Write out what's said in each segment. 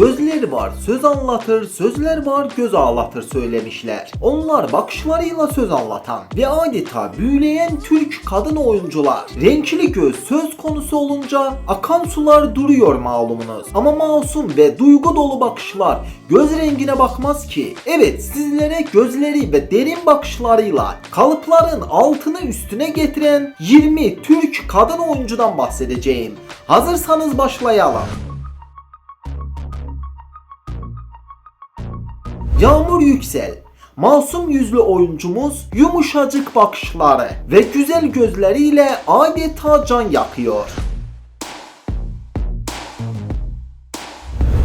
Gözleri var söz anlatır, sözler var göz ağlatır söylemişler. Onlar bakışlarıyla söz anlatan ve adeta büyüleyen Türk kadın oyuncular. Renkli göz söz konusu olunca akan sular duruyor malumunuz. Ama masum ve duygu dolu bakışlar göz rengine bakmaz ki. Evet sizlere gözleri ve derin bakışlarıyla kalıpların altını üstüne getiren 20 Türk kadın oyuncudan bahsedeceğim. Hazırsanız başlayalım. Yağmur Yüksel Masum yüzlü oyuncumuz yumuşacık bakışları ve güzel gözleriyle adeta can yakıyor.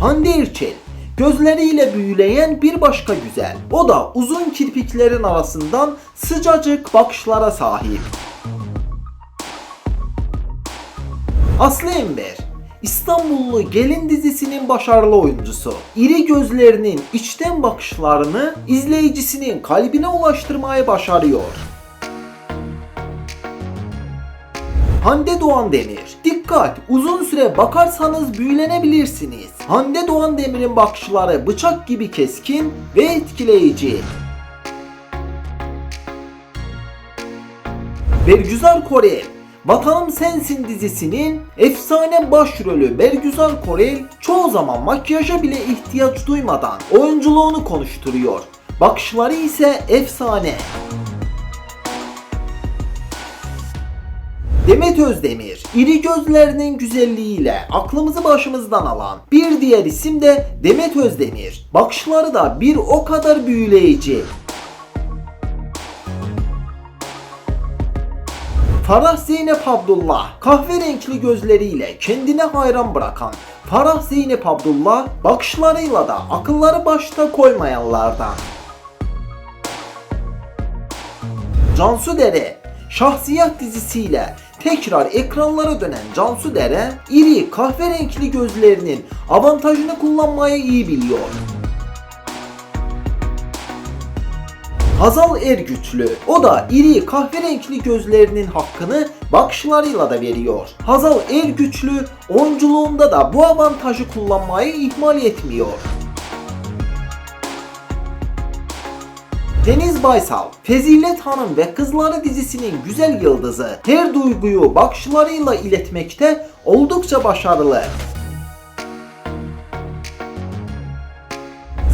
Hande Erçel Gözleriyle büyüleyen bir başka güzel. O da uzun kirpiklerin arasından sıcacık bakışlara sahip. Aslı Enver İstanbullu Gelin dizisinin başarılı oyuncusu. İri gözlerinin içten bakışlarını izleyicisinin kalbine ulaştırmayı başarıyor. Hande Doğan Demir. Dikkat! Uzun süre bakarsanız büyülenebilirsiniz. Hande Doğan Demir'in bakışları bıçak gibi keskin ve etkileyici. Bergüzar Korel Vatanım Sensin dizisinin efsane başrolü Bergüzar Korel çoğu zaman makyaja bile ihtiyaç duymadan oyunculuğunu konuşturuyor. Bakışları ise efsane. Demet Özdemir, iri gözlerinin güzelliğiyle aklımızı başımızdan alan bir diğer isim de Demet Özdemir. Bakışları da bir o kadar büyüleyici. Farah Zeynep Abdullah kahverenkli gözleriyle kendine hayran bırakan Farah Zeynep Abdullah bakışlarıyla da akılları başta koymayanlardan. Cansu Dere Şahsiyet dizisiyle tekrar ekranlara dönen Cansu Dere iri kahverenkli gözlerinin avantajını kullanmayı iyi biliyor. Hazal Ergüçlü. O da iri kahverenkli gözlerinin hakkını bakışlarıyla da veriyor. Hazal Ergüçlü oyunculuğunda da bu avantajı kullanmayı ihmal etmiyor. Deniz Baysal, Fezilet Hanım ve Kızları dizisinin güzel yıldızı. Her duyguyu bakışlarıyla iletmekte oldukça başarılı.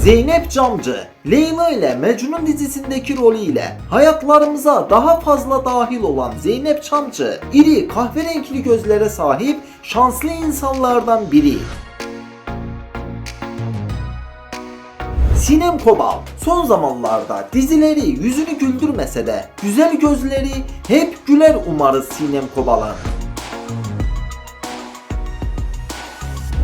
Zeynep Camcı, Leyla ile Mecnun dizisindeki rolüyle hayatlarımıza daha fazla dahil olan Zeynep Camcı, iri kahverenkli gözlere sahip şanslı insanlardan biri. Sinem Kobal son zamanlarda dizileri yüzünü güldürmese de güzel gözleri hep güler umarız Sinem Kobal'ın.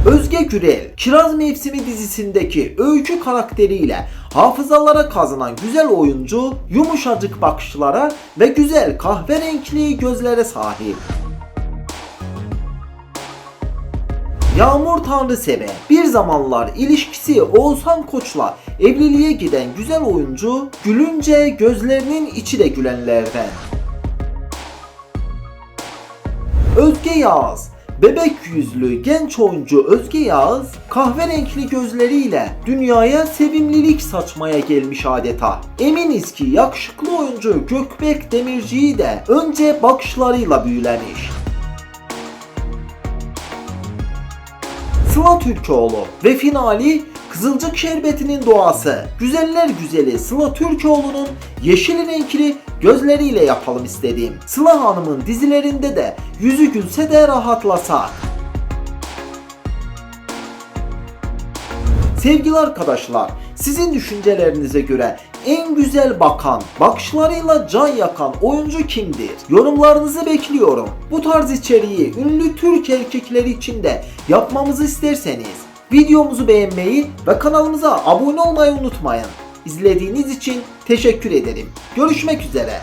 Özge Gürel, Kiraz Mevsimi dizisindeki öykü karakteriyle hafızalara kazınan güzel oyuncu, yumuşacık bakışlara ve güzel kahverenkli gözlere sahip. Yağmur Tanrıseve bir zamanlar ilişkisi Oğuzhan Koç'la evliliğe giden güzel oyuncu gülünce gözlerinin içi de gülenlerden. Özge Yağız Bebek yüzlü genç oyuncu Özge Yağız kahverenkli gözleriyle dünyaya sevimlilik saçmaya gelmiş adeta. Eminiz ki yakışıklı oyuncu Gökbek Demirci'yi de önce bakışlarıyla büyülemiş. Sıla Türkoğlu ve finali Kızılcık Şerbeti'nin doğası. Güzeller güzeli Sıla Türkoğlu'nun yeşil renkli gözleriyle yapalım istedim. Sıla Hanım'ın dizilerinde de yüzü gülse de rahatlasa. Sevgili arkadaşlar, sizin düşüncelerinize göre en güzel bakan, bakışlarıyla can yakan oyuncu kimdir? Yorumlarınızı bekliyorum. Bu tarz içeriği ünlü Türk erkekleri için de yapmamızı isterseniz videomuzu beğenmeyi ve kanalımıza abone olmayı unutmayın. İzlediğiniz için teşekkür ederim. Görüşmek üzere.